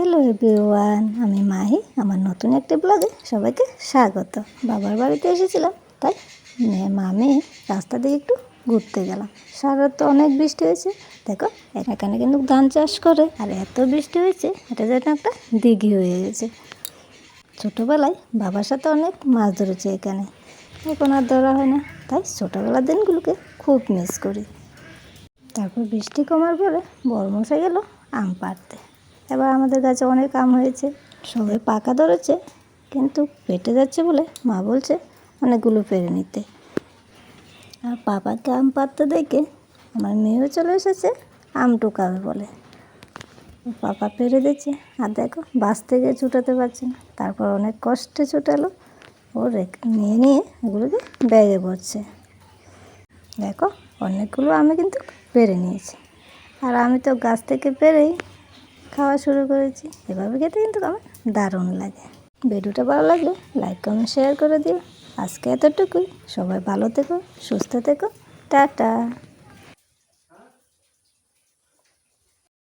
Hello everyone আমি মাহি, আমার নতুন একটি ব্লগে সবাইকে স্বাগত। বাবার বাড়িতে এসেছিলাম, তাই মেয়ে, মা, মেয়ে রাস্তা দিয়ে একটু ঘুরতে গেলাম। সারা তো অনেক বৃষ্টি হয়েছে, দেখো, এখানে কিন্তু ধান চাষ করে, আর এত বৃষ্টি হয়েছে, এটা যেন একটা দিঘি হয়ে গেছে। ছোটোবেলায় বাবার সাথে অনেক মাছ ধরেছে এখানে, এখন আর ধরা হয় না, তাই ছোটোবেলার দিনগুলোকে খুব মিস করি। তারপর বৃষ্টি কমার পরে বড় মশাই গেল আম পাড়তে। এবার আমাদের গাছে অনেক আম হয়েছে। সবাই পাকা ধরেছে, কিন্তু পেটে যাচ্ছে বলে মা বলছে অনেকগুলো পেরে নিতে। আর পাপাকে আম পাড়তে দেখে আমার মেয়েও চলে এসেছে আম টুকাবে বলে। পাপা পেরে দিচ্ছে, আর দেখো বাস থেকে ছুটাতে পারছে না। তারপর অনেক কষ্টে ছুটালো, ও রেখে নিয়ে নিয়ে ওগুলোকে ব্যাগে ভরছে। দেখো অনেকগুলো আমি কিন্তু পেরে নিয়েছি। আর আমি তো গাছ থেকে পেরেই খাওয়া শুরু করেছি। এভাবে খেতে কিন্তু আমার দারুণ লাগে। ভিডিওটা ভালো লাগলে লাইক কমেন্ট শেয়ার করে দিও। আজকে এতটুকুই। সবাই ভালো থেকো, সুস্থ থেকো। টাটা।